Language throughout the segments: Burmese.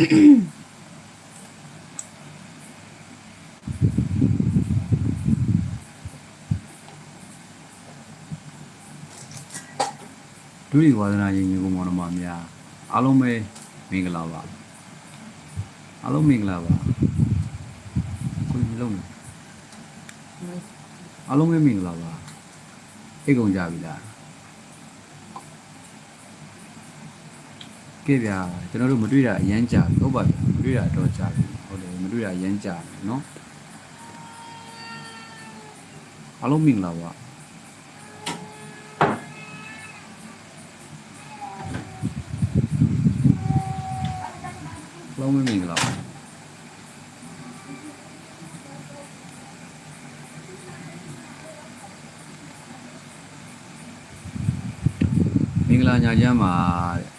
ဒုတိယဝါဒနာရင်ကြီးကိုမောင်နှမများအားလုံးပဲမင်္ဂလာပါအားလုံးမင်္ဂလာပါကိုယ်လုံးနေအားလုံးပဲမင်္ဂလာပါအိတ်ကုန်ကြပြီလား ကဲဗျာကျွန်တော်တို့မတွေ့တာအရန်ကြာပြီဟုတ်ပါဗျာမတွေ့တာအတော့ကြာပြီဟုတ်တယ်မတွေ့တာအရန်ကြာပြီเนาะအားလုံးမင်္ဂလာပါ လုံးမမင်္ဂလာပါမင်္ဂလာညာချမ်းပါ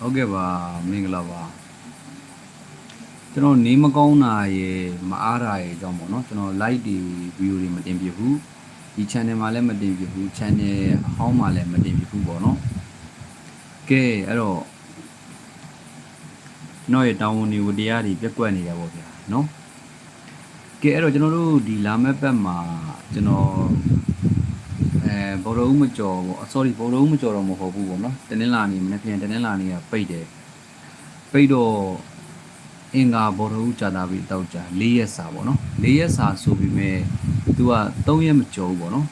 ဟုတ်ကဲ့ပါမင်္ဂလာပါကျွန်တော်နေမကောင်းတာရေမအားတာရေအကြောင်းပေါ့နော်ကျွန်တော် live ဒီ view တွေမတင်ပြဘူးဒီ channel မှာလည်းမတင်ပြဘူး channel အဟောင်းမှာလည်းမတင်ပြဘူးပေါ့နော်ကဲအဲ့တော့ကျွန်တော်ရဲ့တာဝန်တွေကိုတရားတွေပြက်ကွက်နေတယ်ပေါ့ဗျာနော်ကဲအဲ့တော့ကျွန်တော်တို့ဒီလာမဲ့ဘက်မှာကျွန်တော် အဲဘော်တော်ဦးမကျော်ပေါ့ sorry ဘော်တော်ဦးမကျော်တော့မဟုတ်ဘူးပေါ့နော်တနင်္လာနေ့မနေ့ပြန်တနင်္လာနေ့ကပိတ်တယ်ပိတ်တော့အင်္ဂါဘော်တော်ဦးကြာတာပြီးတောက်ကြ၄ရက်စာပေါ့နော်၄ရက်စာဆိုပြီးမဲ့သူက3ရက်မကျော်ဘူးပေါ့နော်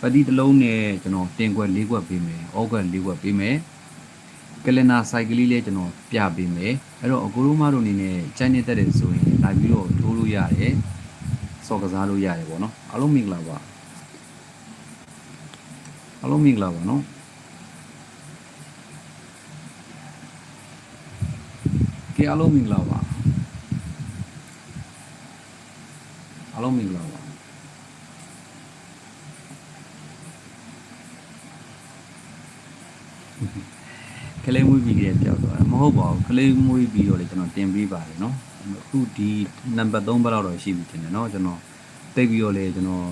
ပတိတစ်လုံးနဲ့ကျွန်တော်တင်ခွက်၄ခွက်ပေးမယ်ဩခွက်၄ခွက်ပေးမယ်ကလင်နာစိုက်ကလေးလေးကျွန်တော်ပြပေးမယ်အဲ့တော့အကိုတို့မတို့အနေနဲ့ချိုင်းနေတတ်တယ်ဆိုရင်လာပြီးတော့ထိုးလို့ရတယ်စော်ကစားလို့ရတယ်ပေါ့နော်အားလုံးမင်္ဂလာပါ အားလုံးမင်္ဂလာပါနော်ကဲအားလုံးမင်္ဂလာပါအားလုံးမင်္ဂလာပါ ကလေးမွေးပြီးကြတဲ့ပြောက်သွားတာမဟုတ်ပါဘူးကလေးမွေးပြီးတော့လေကျွန်တော်တင်ပေးပါတယ်เนาะအခုဒီနံပါတ်3ဘက်လောက်တော့ရှိပြီတင်တယ်เนาะကျွန်တော်တိတ်ပြီးတော့လေကျွန်တော်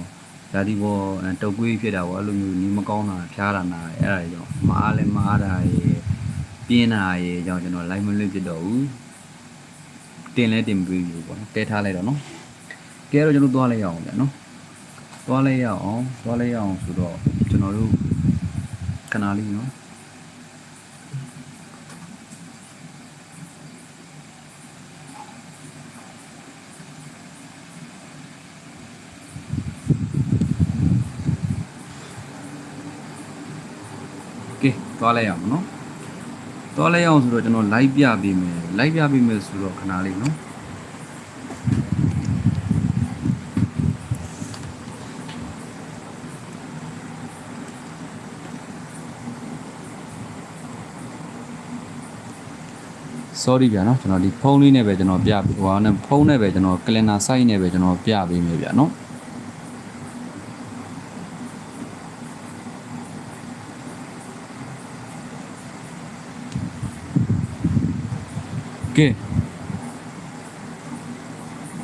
ဓာတိဘောတုတ်ကွေးဖြစ်တာပေါ့အဲ့လိုမျိုးနီးမကောင်းတာဖြားတာနာအဲ့ဒါတွေကြောင့်မအားလဲမအားတာရေပြင်းတာရေကြောင့်ကျွန်တော် live မလွတ်ဖြစ်တော့ဘူးတင်လဲတင်ပြီးပြီပေါ့တဲထားလိုက်တော့နော်ကဲတော့ကျွန်တော်သွားလိုက်ရအောင်ဗျာနော်သွားလိုက်ရအောင်သွားလိုက်ရအောင်ဆိုတော့ကျွန်တော်တို့ခဏလေးနော် ကဲသွားလိုက်အောင်နော်သွားလိုက်အောင်ဆိုတော့ကျွန်တော် live ပြပေးမယ် live ပြပေးမယ်ဆိုတော့ခဏလေးနော်ဆော်ရီဗျာနော်ကျွန်တော်ဒီဖုန်းလေးနဲ့ပဲကျွန်တော်ပြဟိုဟာနဲ့ဖုန်းနဲ့ပဲကျွန်တော် calendar site နဲ့ပဲကျွန်တော်ပြပေးမယ်ဗျာနော် ကဲ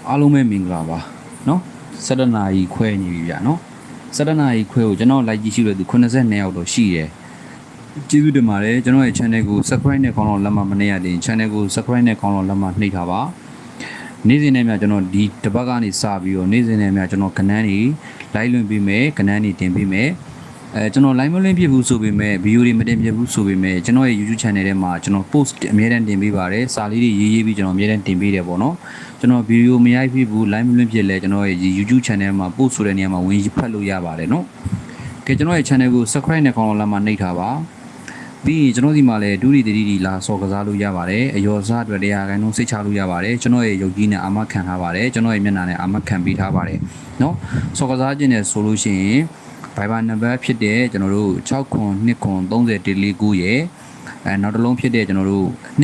အားလုံးပဲမင်္ဂလာပါเนาะ7နာရီခွဲနေပြီဗျာเนาะ7နာရီခွဲကိုကျွန်တော်လိုက်ကြည့်ရှိလို့သူ82ယောက်တော့ရှိတယ်ကျေးဇူးတင်ပါတယ်ကျွန်တော်ရဲ့ channel ကို subscribe နဲ့ခေါင်းလောလက်မမနေရသေးရင် channel ကို subscribe နဲ့ခေါင်းလောလက်မနှိပ်ထားပါနေ့စဉ်နဲ့များကျွန်တော်ဒီတစ်ပတ်ကနေစပြီးတော့နေ့စဉ်နဲ့များကျွန်တော်ကနန်းနေလိုက်လွင်ပေးမယ်ကနန်းနေတင်ပေးမယ် အဲကျွန်တော် line မလွင့်ပြဘူးဆိုပေမဲ့ video တွေမတင်ပြဘူးဆိုပေမဲ့ကျွန်တော်ရဲ့ YouTube channel ထဲမှာကျွန်တော် post အများတန်းတင်ပေးပါတယ်စာလေးတွေရေးရေးပြီးကျွန်တော်အများတန်းတင်ပေးတယ်ပေါ့နော်ကျွန်တော် video မရိုက်ဖြစ်ဘူး line မလွင့်ဖြစ်လဲကျွန်တော်ရဲ့ YouTube channel မှာ post ဆိုတဲ့နေရာမှာဝင်ဖတ်လို့ရပါတယ်နော်ကဲကျွန်တော်ရဲ့ channel ကို subscribe နဲ့ခေါင်းလာမှနှိပ်ထားပါပြီးရင်ကျွန်တော်ဒီမှာလည်းဒူရီတတိတီလာစော်ကစားလို့ရပါတယ်အယောစားအတွက်တရားခိုင်နှုန်းစိတ်ချလို့ရပါတယ်ကျွန်တော်ရဲ့ယုတ်ကြီးနဲ့အာမခံထားပါတယ်ကျွန်တော်ရဲ့မျက်နှာနဲ့အာမခံပေးထားပါတယ်နော်စော်ကစားခြင်းနဲ့ဆိုလို့ရှိရင် Viber number ဖြစ်တဲ့ကျွန်တော်တို့6ခွန်2ခွန်3049ရဲ့အဲနောက်တစ်လုံးဖြစ်တဲ့ကျွန်တော်တို့26649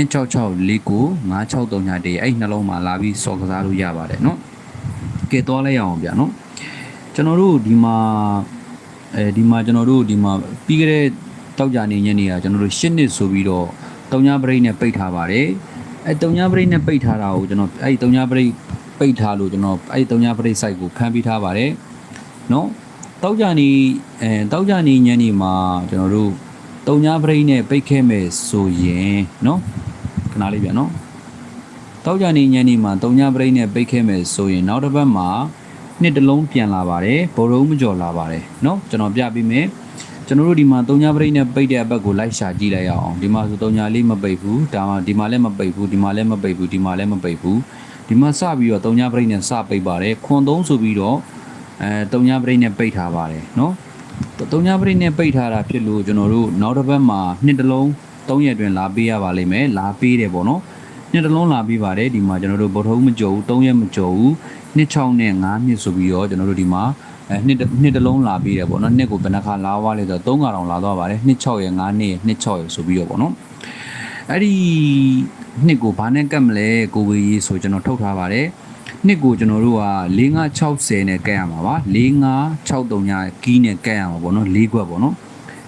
5639တေးအဲ့နှလုံးမှာလာပြီးစော်ကစားလို့ရပါတယ်เนาะကဲသွားလိုက်ရအောင်ဗျာเนาะကျွန်တော်တို့ဒီမှာအဲဒီမှာကျွန်တော်တို့ဒီမှာပြီးခဲ့တဲ့တောက်ကြနေညနေကကျွန်တော်တို့10နှစ်ဆိုပြီးတော့တုံညာပရိတ်နဲ့ပိတ်ထားပါတယ်အဲတုံညာပရိတ်နဲ့ပိတ်ထားတာကိုကျွန်တော်အဲ့တုံညာပရိတ်ပိတ်ထားလို့ကျွန်တော်အဲ့တုံညာပရိတ် site ကိုဖမ်းပေးထားပါတယ်เนาะ တောက်ကြနေအဲတောက်ကြနေညနေမှာကျွန်တော်တို့တုံညာပရိတ်နဲ့ပိတ်ခဲမယ်ဆိုရင်เนาะခဏလေးပြန်เนาะ တောက်ကြနေညနေမှာတုံညာပရိတ်နဲ့ပိတ်ခဲ့မယ်ဆိုရင်နောက်တစ်ပတ်မှာနှစ်တစ်လုံးပြန်လာပါတယ်ဘောရုံးမကျော်လာပါတယ်เนาะကျွန်တော်ပြပေးမယ်ကျွန်တော်တို့ဒီမှာတုံညာပရိတ်နဲ့ပိတ်တဲ့အဘက်ကိုလိုက်ရှာကြည့်လိုက်ရအောင်ဒီမှာဆိုတုံညာလေးမပိတ်ဘူးဒါမှဒီမှာလည်းမပိတ်ဘူးဒီမှာလည်းမပိတ်ဘူးဒီမှာလည်းမပိတ်ဘူးဒီမှာစပြီးတော့တုံညာပရိတ်နဲ့စပိတ်ပါတယ်ခွန်သုံးဆိုပြီးတော့ အဲတုံညာပရိတ်နဲ့ပိတ်ထားပါတယ်နော်တုံညာပရိတ်နဲ့ပိတ်ထားတာဖြစ်လို့ကျွန်တော်တို့နောက်တစ်ပတ်မှာနှစ်တလုံး၃ရက်တွင်လာပေးရပါလိမ့်မယ်လာပေးတယ်ပေါ့နော်နှစ်တလုံးလာပေးပါတယ်ဒီမှာကျွန်တော်တို့ဗုဒ္ဓဟူးမကြော်ဘူး၃ရက်မကြော်ဘူးနှစ်6နဲ့9နှစ်ဆိုပြီးတော့ကျွန်တော်တို့ဒီမှာအဲနှစ်နှစ်တလုံးလာပေးတယ်ပေါ့နော်နှစ်ကိုဘယ်နှခါလာွားလဲဆိုတော့၃ခါတောင်လာသွားပါတယ်နှစ်6ရက်9နှစ်နှစ်6ရက်ဆိုပြီးတော့ပေါ့နော်အဲ့ဒီနှစ်ကိုဘာနဲ့ကတ်မလဲကိုဝေးရေးဆိုကျွန်တော်ထုတ်ထားပါတယ် နှစ်ကိုကျွန်တော်တို့က4560နဲ့ကဲရမှာပါ4563ညကီးနဲ့ကဲရမှာပေါ့နော်၄ခွက်ပေါ့နော်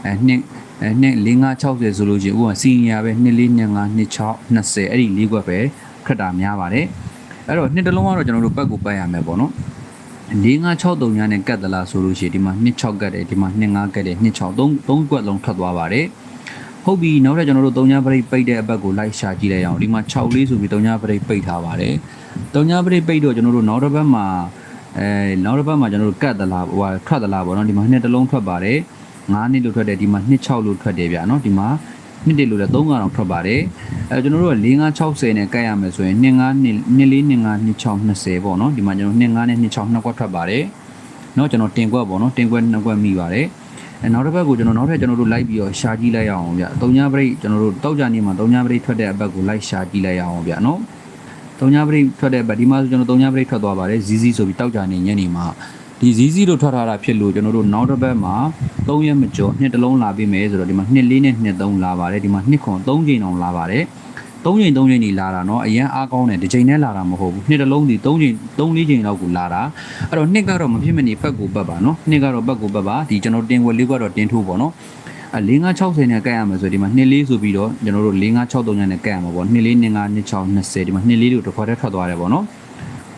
အဲနှစ်အဲနှစ်4560ဆိုလို့ချင်းဥပမာစီနီယာပဲ2 4 2 5 2 6 20အဲ့ဒီ၄ခွက်ပဲခက်တာများပါတယ်အဲ့တော့နှစ်တစ်လုံးကတော့ကျွန်တော်တို့ပတ်ကိုပတ်ရမယ်ပေါ့နော်4563ညနဲ့ကတ်သလားဆိုလို့ရှိရင်ဒီမှာ26ကတ်တယ်ဒီမှာ25ကတ်တယ်26 3 3ခွက်လုံးထွက်သွားပါတယ်ဟုတ်ပြီနောက်ထပ်ကျွန်တော်တို့3ညပရိတ်ပိတ်တဲ့အဘက်ကိုလိုက်ရှာကြည့်လိုက်အောင်ဒီမှာ6လေးဆိုပြီး3ညပရိတ်ပိတ်ထားပါတယ် တုံညာပရိပိတ်တော့ကျွန်တော်တို့နောက်တစ်ပတ်မှာအဲနောက်တစ်ပတ်မှာကျွန်တော်တို့ကတ်သလားဟိုဟာထွက်သလားပေါ့နော်ဒီမှာနှစ်တစ်လုံးထွက်ပါတယ်9နှစ်လို့ထွက်တယ်ဒီမှာ2 6လို့ထွက်တယ်ဗျာနော်ဒီမှာနှစ်တလို့လည်း3ကောင်ထွက်ပါတယ်အဲကျွန်တော်တို့က4 9 60နဲ့ကတ်ရမယ်ဆိုရင်2 9 2 4 2 9 2 6 20ပေါ့နော်ဒီမှာကျွန်တော်2 9နဲ့2 6နှစ်ကွက်ထွက်ပါတယ်နော်ကျွန်တော်တင်ကွက်ပေါ့နော်တင်ကွက်နှစ်ကွက်မိပါတယ်အဲနောက်တစ်ပတ်ကိုကျွန်တော်နောက်ထပ်ကျွန်တော်တို့လိုက်ပြီးတော့ရှာကြည့်လိုက်ရအောင်ဗျ။တုံညာပရိတ်ကျွန်တော်တို့တောက်ကြနေမှာတုံညာပရိတ်ထွက်တဲ့အပတ်ကိုလိုက်ရှာကြည့်လိုက်ရအောင်ဗျ။နော်။ တုံညာပရိတ်ထွက်တဲ့အဘက်ဒီမှာဆိုကျွန်တော်တုံညာပရိတ်ထွက်သွားပါတယ်ဇီးဇီးဆိုပြီးတောက်ကြနေညနေမှာဒီဇီးဇီးတို့ထွက်ထားတာဖြစ်လို့ကျွန်တော်တို့နောက်တစ်ဘက်မှာ3ရက်မကျော်နှစ်တစ်လုံးလာပြီးမယ်ဆိုတော့ဒီမှာနှစ်လေးနဲ့နှစ်သုံးလာပါတယ်ဒီမှာနှစ်ခွန်3ချိန်အောင်လာပါတယ်3ချိန်3ချိန်ကြီးလာတာเนาะအရင်အားကောင်းတယ်တစ်ချိန်နဲ့လာတာမဟုတ်ဘူးနှစ်တစ်လုံးဒီ3ချိန်3 4ချိန်လောက်ကိုလာတာအဲ့တော့နှစ်ကတော့မဖြစ်မနေဖက်ကိုပတ်ပါเนาะနှစ်ကတော့ပတ်ကိုပတ်ပါဒီကျွန်တော်တင်ဝက်လေးကတော့တင်ထိုးပေါ့เนาะအဲ 4560နဲ့ကတ်ရမှာဆိုဒီမှာ24ဆိုပြီးတော့ကျွန်တော်တို့4563နဲ့ကတ်ရမှာပေါ့24 25 26 20ဒီမှာ24တို့တစ်ခွက်တည်းထွက်သွားတယ်ပေါ့နော်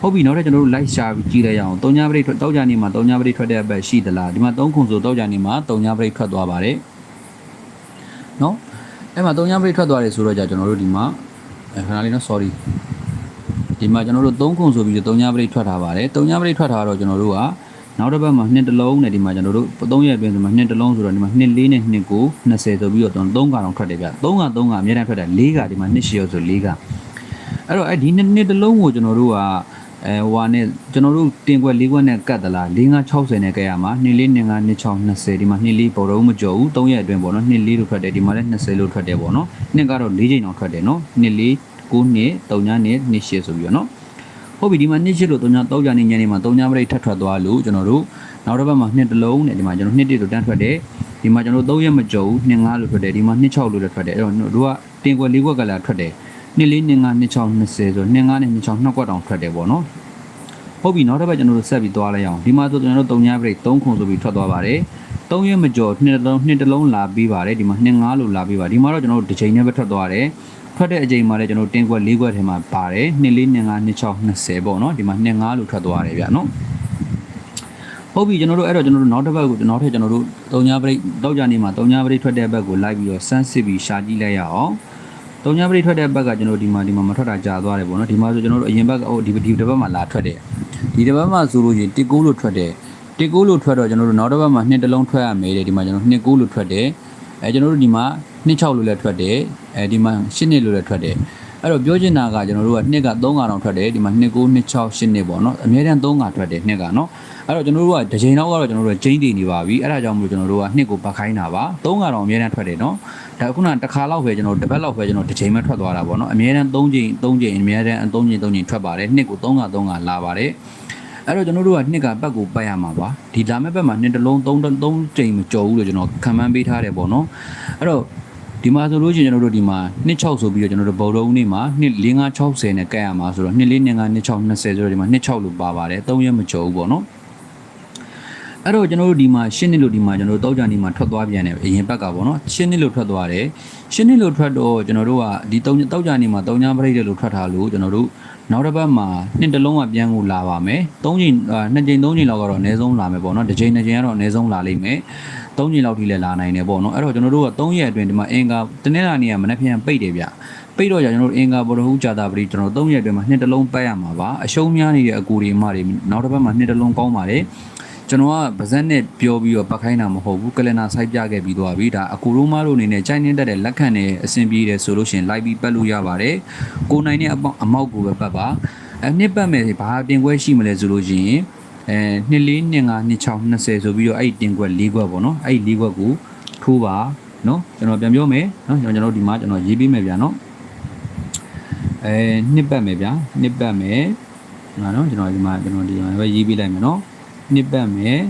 ဟုတ်ပြီနောက်ထပ်ကျွန်တော်တို့ live ရှာပြီးကြည့်လိုက်ရအောင်၃ညပရိတ်ထွက်တောက်ကြနေမှာ၃ညပရိတ်ထွက်တဲ့အပတ်ရှိသလားဒီမှာ၃ခုဆိုတောက်ကြနေမှာ၃ညပရိတ်ထွက်သွားပါတယ်နော်အဲ့မှာ၃ညပရိတ်ထွက်သွားတယ်ဆိုတော့じゃကျွန်တော်တို့ဒီမှာခဏလေးနော် sorry ဒီမှာကျွန်တော်တို့၃ခုဆိုပြီးတော့၃ညပရိတ်ထွက်ထားပါတယ်၃ညပရိတ်ထွက်ထားတော့ကျွန်တော်တို့က နောက်တစ်ပတ်မှာနှစ်တလုံးနဲ့ဒီမှာကျွန်တော်တို့3ရက်အတွင်းဆိုမှနှစ်တလုံးဆိုတော့ဒီမှာနှစ်4နဲ့နှစ်9 20ဆိုပြီးတော့3ကောင်ထွက်တယ်ဗျ3က3ကအများတန်းထွက်တယ်4ကဒီမှာနှစ်ရှည်ဆို4ကအဲ့တော့အဲ့ဒီနှစ်နှစ်တလုံးကိုကျွန်တော်တို့ကအဲဟိုဟာနဲ့ကျွန်တော်တို့တင်ခွက်၄ခွက်နဲ့ကတ်သလား4560နဲ့ကတ်ရမှာ2 4 2 5 2 6 20ဒီမှာ2 4ပေါ်တော့မကြော်ဘူး3ရက်အတွင်းပေါ့နော်2 4လို့ထွက်တယ်ဒီမှာလည်း20လို့ထွက်တယ်ပေါ့နော်နှစ်ကတော့4ချိန်အောင်ထွက်တယ်နော်2 4 9နှစ်3ညနဲ့2ရှည်ဆိုပြီးတော့နော် ဟုတ်ပြီဒီမှာ2ရှည်လို့3ည3ညနေညနေမှာ3ညပရိတ်ထပ်ထွက်သွားလို့ကျွန်တော်တို့နောက်တစ်ပတ်မှာနှစ်တလုံးနဲ့ဒီမှာကျွန်တော်နှစ်တိလို့တန်းထွက်တယ်ဒီမှာကျွန်တော်3ရက်မကြော်ဘူး2 5လို့ထွက်တယ်ဒီမှာ2 6လို့လည်းထွက်တယ်အဲ့တော့တို့ကတင်ခွက်၄ခွက်ကလည်းထွက်တယ်နှစ်လေးနှစ်ငါနှစ်ချောင်း20ဆိုနှစ်ငါနဲ့နှစ်ချောင်းနှစ်ကွက်တောင်ထွက်တယ်ပေါ့နော်ဟုတ်ပြီနောက်တစ်ပတ်ကျွန်တော်တို့ဆက်ပြီးသွားလိုက်အောင်ဒီမှာဆိုကျွန်တော်တို့3ညပရိတ်3ခုဆိုပြီးထွက်သွားပါတယ်3ရက်မကျော်နှစ်လုံးနှစ်တလုံးလာပြီးပါတယ်ဒီမှာနှစ်ငါလို့လာပြီးပါဒီမှာတော့ကျွန်တော်တို့တစ်ချိန်နဲ့ပဲထွက်သွားတယ် ထွက်တဲ့အချိန်မှာလည်းကျွန်တော်တင်ကွက်၄ကွက်ထဲမှာပါတယ်နှစ်လေးနှစ်ငါနှစ်ချောင်း20ပေါ့နော်ဒီမှာနှစ်ငါလို့ထွက်သွားတယ်ဗျနော်ဟုတ်ပြီကျွန်တော်တို့အဲ့တော့ကျွန်တော်တို့နောက်တစ်ပတ်ကိုနောက်ထပ်ကျွန်တော်တို့3ညပရိတ်တောက်ကြနေမှာ3ညပရိတ်ထွက်တဲ့ဘက်ကိုလိုက်ပြီးတော့စမ်းစစ်ပြီးရှာကြည့်လိုက်ရအောင်တုံညာပရိထွက်တဲ့ဘက်ကကျွန်တော်ဒီမှာဒီမှာမထွက်တာကြာသွားတယ်ပေါ့နော်ဒီမှာဆိုကျွန်တော်တို့အရင်ဘက်ကဟိုဒီဒီတစ်ပတ်မှာလာထွက်တယ်ဒီတစ်ပတ်မှာဆိုလို့ရှိရင်တစ်ကိုးလို့ထွက်တယ်တစ်ကိုးလို့ထွက်တော့ကျွန်တော်တို့နောက်တစ်ပတ်မှာနှစ်တလုံးထွက်ရမယ်တဲ့ဒီမှာကျွန်တော်နှစ်ကိုးလို့ထွက်တယ် အဲကျွန်တော်တို့ဒီမှာနှစ်6လို့လည်းထွက်တယ်အဲဒီမှာ8နှစ်လို့လည်းထွက်တယ်အဲ့တော့ပြောချင်တာကကျွန်တော်တို့ကနှစ်က3ကောင်တောင်ထွက်တယ်ဒီမှာနှစ်9နှစ်6 8နှစ်ပေါ့နော်အများတန်း3ကောင်ထွက်တယ်နှစ်ကနော်အဲ့တော့ကျွန်တော်တို့ကတစ်ချိန်တော့ကတော့ကျွန်တော်တို့ကကျင်းတည်နေပါပြီအဲ့ဒါကြောင့်မလို့ကျွန်တော်တို့ကနှစ်ကိုပတ်ခိုင်းတာပါ3ကောင်တောင်အများတန်းထွက်တယ်နော်ဒါခုနတစ်ခါလောက်ပဲကျွန်တော်တစ်ပတ်လောက်ပဲကျွန်တော်တစ်ချိန်မှထွက်သွားတာပေါ့နော်အများတန်း3ချိန်3ချိန်အများတန်း3ချိန်3ချိန်ထွက်ပါတယ်နှစ်ကို3ကောင်3ကောင်လာပါတယ် အဲ့တော့ကျွန်တော်တို့ကနှစ်ကပတ်ကိုပတ်ရမှာပါဒီလာမဲ့ပတ်မှာနှစ်တလုံး3 3ချိန်မကြော်ဘူးလို့ကျွန်တော်ခံမှန်းပေးထားတယ်ပေါ့နော်အဲ့တော့ဒီမှာဆိုလို့ရှိရင်ကျွန်တော်တို့ဒီမှာနှစ်6ဆိုပြီးတော့ကျွန်တော်တို့ဘော်လုံးနေ့မှာနှစ်4 5 60နဲ့ကတ်ရမှာဆိုတော့နှစ်4 2 5 2 6 20ဆိုတော့ဒီမှာနှစ်6လို့ပါပါတယ်3ရက်မကြော်ဘူးပေါ့နော်အဲ့တော့ကျွန်တော်တို့ဒီမှာရှင်းနှစ်လို့ဒီမှာကျွန်တော်တို့တောက်ကြနေမှာထွက်သွားပြန်တယ်အရင်ဘက်ကပေါ့နော်ရှင်းနှစ်လို့ထွက်သွားတယ်ရှင်းနှစ်လို့ထွက်တော့ကျွန်တော်တို့ကဒီတောက်တောက်ကြနေမှာတောင်းညာပရိတ်တယ်လို့ထွက်ထားလို့ကျွန်တော်တို့ နောက်တစ်ပတ်မှာနှစ်တလုံးကပြန်ကိုလာပါမယ်၃ချိန်နှစ်ချိန်၃ချိန်လောက်ကတော့အနည်းဆုံးလာမယ်ပေါ့နော်တစ်ချိန်နှစ်ချိန်ကတော့အနည်းဆုံးလာလိမ့်မယ်၃ချိန်လောက်ထိလည်းလာနိုင်တယ်ပေါ့နော်အဲ့တော့ကျွန်တော်တို့က၃ရက်အတွင်းဒီမှာအင်္ဂါတနင်္လာနေ့ကမနက်ဖြန်ပိတ်တယ်ဗျပိတ်တော့ကြာကျွန်တော်တို့အင်္ဂါဗုဒ္ဓဟူးကြာတာပတိကျွန်တော်၃ရက်အတွင်းမှာနှစ်တစ်လုံးပတ်ရမှာပါအရှုံးများနေတဲ့အကူတွေအမတွေနောက်တစ်ပတ်မှာနှစ်တစ်လုံးကောင်းပါတယ် ကျွန်တော်ကဗဇက်နဲ့ပြောပြီးတော့ပတ်ခိုင်းတာမဟုတ်ဘူးကလနာဆိုင်ပြခဲ့ပြီးသွားပြီဒါအကူရိုးမတို့အနေနဲ့ကြိုင်းနေတတ်တဲ့လက်ခံနဲ့အဆင်ပြေတယ်ဆိုလို့ရှိရင်လိုက်ပြီးပတ်လို့ရပါတယ်ကိုနိုင်တဲ့အပေါက်အမောက်ကိုပဲပတ်ပါအဲနှစ်ပတ်မယ်ဘာတင်ခွဲရှိမလဲဆိုလို့ရှိရင်အဲနှစ်လေးနှစ်ငါနှစ်6 20ဆိုပြီးတော့အဲ့ဒီတင်ခွက်၄ခွက်ပေါ့နော်အဲ့ဒီ၄ခွက်ကိုထိုးပါနော်ကျွန်တော်ပြန်ပြောမယ်နော်ကျွန်တော်ဒီမှာကျွန်တော်ရေးပေးမယ်ဗျာနော်အဲနှစ်ပတ်မယ်ဗျာနှစ်ပတ်မယ်ငါနော်ကျွန်တော်ဒီမှာကျွန်တော်ဒီမှာပဲရေးပေးလိုက်မယ်နော် နှစ်ပတ်မယ်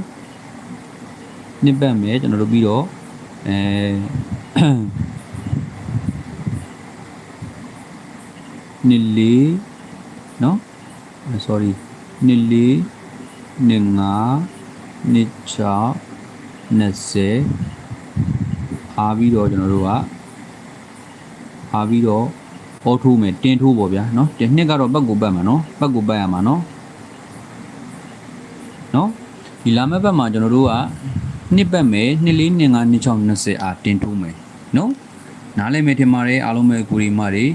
နှစ်ပတ်မယ်ကျွန်တော်တို့ပြီးတော့အဲနှစ်လေးနော် sorry နှစ်လေးနှစ်ငါနှစ်ချောင်း20အားပြီးတော့ကျွန်တော်တို့ကအားပြီးတော့ဟောထိုးမယ်တင်းထိုးပေါ့ဗျာနော်တင်းနှစ်ကတော့ပတ်ကိုပတ်မှာနော်ပတ်ကိုပတ်ရမှာနော် နော်ဒီလာမယ့်ဘက်မှာကျွန်တော်တို့ကနှစ်ပတ်မယ်24 25 26 20အားတင်ထိုးမယ်နော်နားလည်မယ်ထင်ပါတယ်အားလုံးပဲကိုရီမာတွေ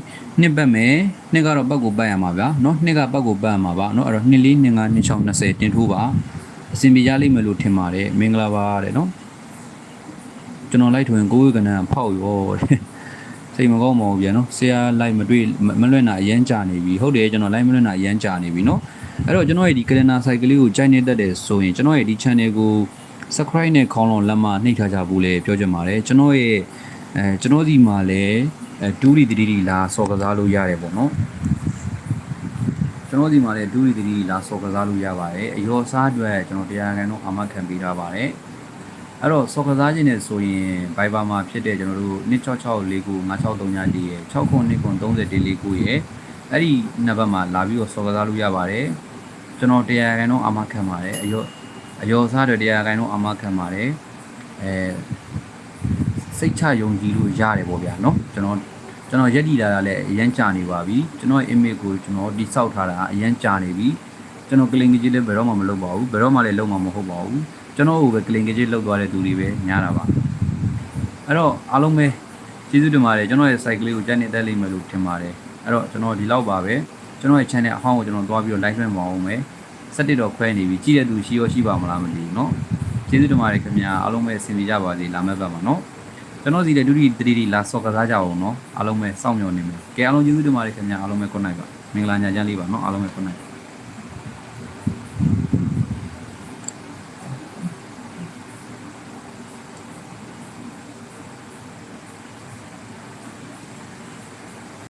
နှစ်ပတ်မယ်နှစ်ကတော့ပတ်ကိုပတ်ရမှာဗျာနော်နှစ်ကပတ်ကိုပတ်ရမှာပါနော်အဲ့တော့24 25 26 20တင်ထိုးပါအဆင်ပြေရလိမ့်မယ်လို့ထင်ပါတယ်မင်္ဂလာပါတဲ့နော်ကျွန်တော်လိုက်ထွင်ကိုဝေကဏ္ဍဖောက်ရောတဲ့စိတ်မကောင်းပါဘူးဗျာနော်ဆရာလိုက်မတွေ့မလွတ်နာအရန်ကြာနေပြီဟုတ်တယ်ကျွန်တော်လိုက်မလွတ်နာအရန်ကြာနေပြီနော် အဲ့တော့ကျွန်တော်ရဲ့ဒီကလနာ site ကလေးကိုကြိုက်နေတတ်တယ်ဆိုရင်ကျွန်တော်ရဲ့ဒီ channel ကို subscribe နဲ့ခေါင်းလုံးလက်မနှိပ်ထားကြဘူးလေပြောချင်ပါတယ်ကျွန်တော်ရဲ့အဲကျွန်တော်ဒီမှာလည်းအဲဒူးရီတတိတီလာစော်ကစားလို့ရတယ်ပေါ့နော်ကျွန်တော်ဒီမှာလည်းဒူးရီတတိတီလာစော်ကစားလို့ရပါတယ်အယောစားအတွက်ကျွန်တော်တရားခံတော့အာမခံပေးထားပါတယ်အဲ့တော့စော်ကစားခြင်းနဲ့ဆိုရင် Viber မှာဖြစ်တဲ့ကျွန်တော်တို့26649 9639တီးရဲ့6ခု2ခု30တီးလေးကိုရဲ့အဲ့ဒီနံပါတ်မှာလာပြီးတော့စော်ကစားလို့ရပါတယ် ကျွန်တော်တရားခိုင်တော့အာမခံပါတယ်အယောအယောစားတွေတရားခိုင်တော့အာမခံပါတယ်အဲစိတ်ချယုံကြည်လို့ရတယ်ပေါ့ဗျာเนาะကျွန်တော်ကျွန်တော်ရက်တည်လာတာလည်းအရန်ကြာနေပါပြီကျွန်တော် image ကိုကျွန်တော်တိစောက်ထားတာအရန်ကြာနေပြီကျွန်တော်ကလင်ကြီးလည်းဘယ်တော့မှမလုပ်ပါဘူးဘယ်တော့မှလည်းလုပ်မှာမဟုတ်ပါဘူး ကျွန်တော်ကိုပဲကလင်ကကြီးလောက်သွားတဲ့သူတွေပဲများတာပါအဲ့တော့အားလုံးပဲကျေးဇူးတင်ပါတယ်ကျွန်တော်ရဲ့ site ကလေးကိုကြိုက်နေတတ်လိမ့်မယ်လို့ထင်ပါတယ်အဲ့တော့ကျွန်တော်ဒီလောက်ပါပဲ ကျွန်တော်ရဲ့ channel အဟောင်းကိုကျွန်တော်သွားပြီးတော့ live လွှင့်ပါအောင်မယ်စက်တစ်တော့ခွဲနေပြီကြည့်တဲ့သူရှိရောရှိပါမလားမသိဘူးเนาะကျေးဇူးတင်ပါတယ်ခင်ဗျာအားလုံးပဲအဆင်ပြေကြပါစေလာမယ့်ဘက်မှာเนาะကျွန်တော်စီတဲ့ဒုတိယတတိတိလာစော့ကစားကြအောင်เนาะအားလုံးပဲစောင့်မျှော်နေမယ်ကဲအားလုံးကျေးဇူးတင်ပါတယ်ခင်ဗျာအားလုံးပဲ good night ပါမင်္ဂလာညချမ်းလေးပါเนาะအားလုံးပဲ good night